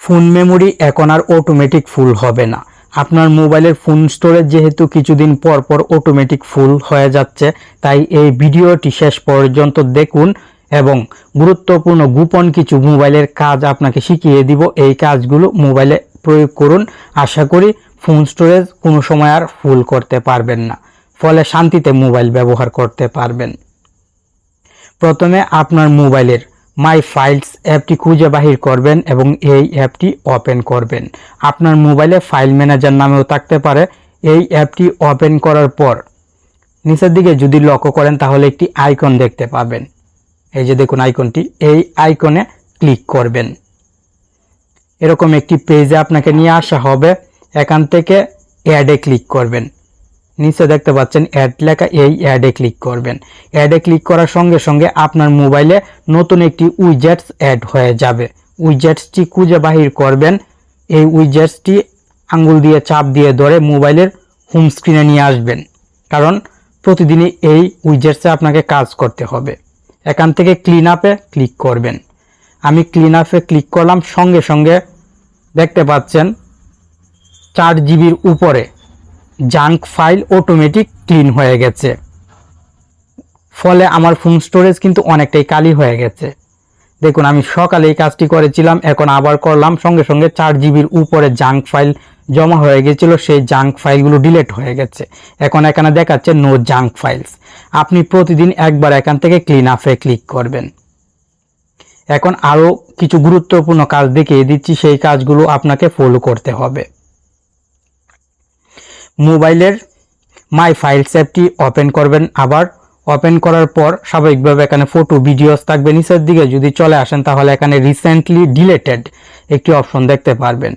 Phone memory এখন আর automatic ফুল হবে না। আপনার মোবাইলের ফোন স্টোরেজ যেহেতু কিছুদিন পর পর অটোমেটিক ফুল হয়ে যাচ্ছে, তাই এই ভিডিওটি শেষ পর্যন্ত দেখুন এবং গুরুত্বপূর্ণ গোপন কিছু মোবাইলের কাজ আপনাকে শিখিয়ে দিব। এই কাজগুলো মোবাইলে প্রয়োগ করুন। আশা করি ফোন স্টোরেজ কোনো সময় আর ফুল করতে পারবেন না। ফলে শান্তিতে মোবাইল ব্যবহার করতে পারবেন। প্রথমে আপনার মোবাইলের মাই ফাইলস অ্যাপটি খুঁজে বাহির করবেন এবং এই অ্যাপটি ওপেন করবেন। আপনার মোবাইলে ফাইল ম্যানেজার নামেও থাকতে পারে। এই অ্যাপটি ওপেন করার পর নিচের দিকে যদি লক্ষ্য করেন, তাহলে একটি আইকন দেখতে পাবেন। এই যে দেখুন আইকনটি, এই আইকনে ক্লিক করবেন। এরকম একটি পেজে আপনাকে নিয়ে আসা হবে। এখান থেকে অ্যাডে ক্লিক করবেন। নিচে দেখতে পাচ্ছেন অ্যাড লেখা এই অ্যাডে ক্লিক করবেন। অ্যাডে ক্লিক করার সঙ্গে সঙ্গে আপনার মোবাইলে নতুন একটি উইজেটস অ্যাড হয়ে যাবে। উইজেটসটি খুঁজে বাহির করবেন। এই উইজেটসটি আঙ্গুল দিয়ে চাপ দিয়ে ধরে মোবাইলের হোম স্ক্রিনে নিয়ে আসবেন। কারণ প্রতিদিনই এই উইজেটসে আপনাকে কাজ করতে হবে। এখান থেকে ক্লিন আপে ক্লিক করবেন। আমি ক্লিন আপে ক্লিক করলাম, সঙ্গে সঙ্গে দেখতে পাচ্ছেন চার জিবির উপরে জাঙ্ক ফাইল অটোমেটিক ক্লিন হয়ে গেছে। ফলে আমার ফোন স্টোরেজ কিন্তু অনেকটাই কালি হয়ে গেছে। দেখুন, আমি সকালে এই কাজটি করেছিলাম, এখন আবার করলাম, সঙ্গে সঙ্গে চার জিবির উপরে জাঙ্ক ফাইল জমা হয়ে গেছিল, সেই জাঙ্ক ফাইলগুলো ডিলেট হয়ে গেছে। এখন এখানে দেখাচ্ছে নো জাঙ্ক ফাইলস আপনি প্রতিদিন একবার এখান থেকে ক্লিন আপে ক্লিক করবেন। এখন আরও কিছু গুরুত্বপূর্ণ কাজ দেখিয়ে দিচ্ছি, সেই কাজগুলো আপনাকে ফলো করতে হবে। মোবাইলের মাই ফাইলস অ্যাপটি ওপেন করবেন আবার। ওপেন করার পর স্বাভাবিকভাবে এখানে ফটো ভিডিওস থাকবে নিচের দিকে। যদি চলে আসেন তাহলে এখানে রিসেন্টলি ডিলেটেড একটি অপশন দেখতে পারবেন।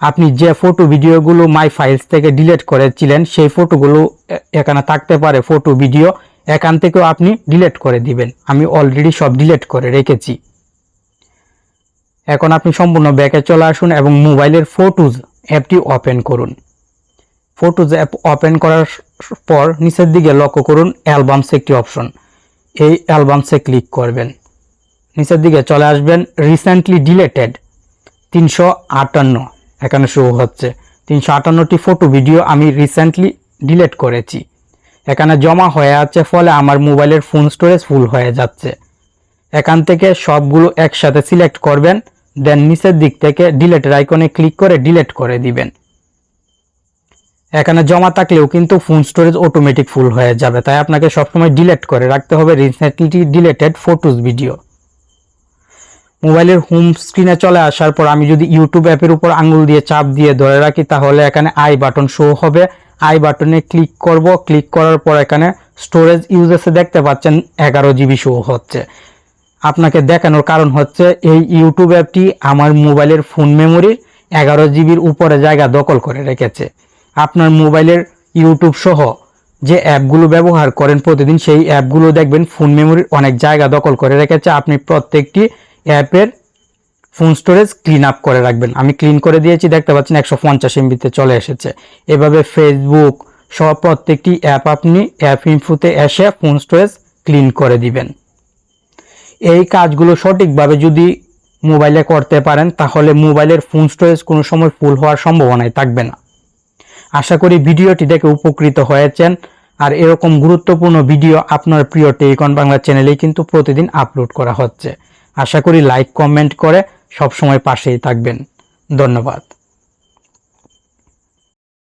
আপনি যে ফটো ভিডিওগুলো মাই ফাইলস থেকে ডিলিট করেছিলেন, সেই ফটোগুলো এখানে থাকতে পারে ফটো ভিডিও এখান থেকেও আপনি ডিলিট করে দিবেন। আমি অলরেডি সব ডিলিট করে রেখেছি। এখন আপনি সম্পূর্ণ ব্যাকে চলে আসুন এবং মোবাইলের ফটোজ অ্যাপটি ওপেন করুন। ফটোজ অ্যাপ ওপেন করার পর নিচের দিকে লক্ষ্য করুন অ্যালবামস একটি অপশন। এই অ্যালবামসে ক্লিক করবেন। নিচের দিকে চলে আসবেন রিসেন্টলি ডিলেটেড তিনশো আটান্ন। এখানে শো হচ্ছে। তিনশো আটান্নটি ফটো ভিডিও আমি রিসেন্টলি ডিলেট করেছি। এখানে জমা হয়ে আছে ফলে আমার মোবাইলের ফোন স্টোরেজ ফুল হয়ে যাচ্ছে। এখান থেকে সবগুলো একসাথে সিলেক্ট করবেন দেন নিচের দিক থেকে ডিলেটের আইকনে ক্লিক করে ডিলেট করে দিবেন। এখানে জমা থাকলেও কিন্তু ফোন স্টোরেজ অটোমেটিক ফুল হয়ে যাবে। তাই আপনাকে সবসময় ডিলেট করে রাখতে হবে রিসেন্টলি ডিলেটেড ফটোস ভিডিও মোবাইলের হোম স্ক্রিনে চলে আসার পর আমি যদি ইউটিউব অ্যাপের উপর আঙুল দিয়ে চাপ দিয়ে ধরে রাখি, তাহলে এখানে আই বাটন শো হবে। আই বাটনে ক্লিক করব। ক্লিক করার পর এখানে স্টোরেজ ইউজেসে দেখতে পাচ্ছেন এগারো জিবি শো হচ্ছে। আপনাকে দেখানোর কারণ হচ্ছে এই ইউটিউব অ্যাপটি আমার মোবাইলের ফোন মেমোরির এগারো জিবির উপরে জায়গা দখল করে রেখেছে। আপনার মোবাইলের ইউটিউব সহ যে অ্যাপগুলো ব্যবহার করেন প্রতিদিন, সেই অ্যাপগুলো দেখবেন, ফোন মেমোরির অনেক জায়গা দখল করে রেখেছে। আপনি প্রত্যেকটি অ্যাপের ফোন স্টোরেজ ক্লিন আপ করে রাখবেন। আমি ক্লিন করে দিয়েছি, দেখতে পাচ্ছেন একশো পঞ্চাশ এমবিতে চলে এসেছে। এভাবে ফেসবুক সহ প্রত্যেকটি অ্যাপ আপনি অ্যাপ ইনফোতে এসে ফোন স্টোরেজ ক্লিন করে দিবেন। এই কাজগুলো সঠিকভাবে যদি মোবাইলে করতে পারেন, তাহলে মোবাইলের ফোন স্টোরেজ কোনো সময় ফুল হওয়ার সম্ভাবনাই থাকবে না। আশা করি ভিডিওটি দেখে উপকৃত হয়েছেন। আর এরকম গুরুত্বপূর্ণ ভিডিও আপনার প্রিয় টেলিকন বাংলা চ্যানেলেই কিন্তু প্রতিদিন আপলোড করা হচ্ছে। আশা করি লাইক, কমেন্ট করে সবসময় পাশেই থাকবেন। ধন্যবাদ।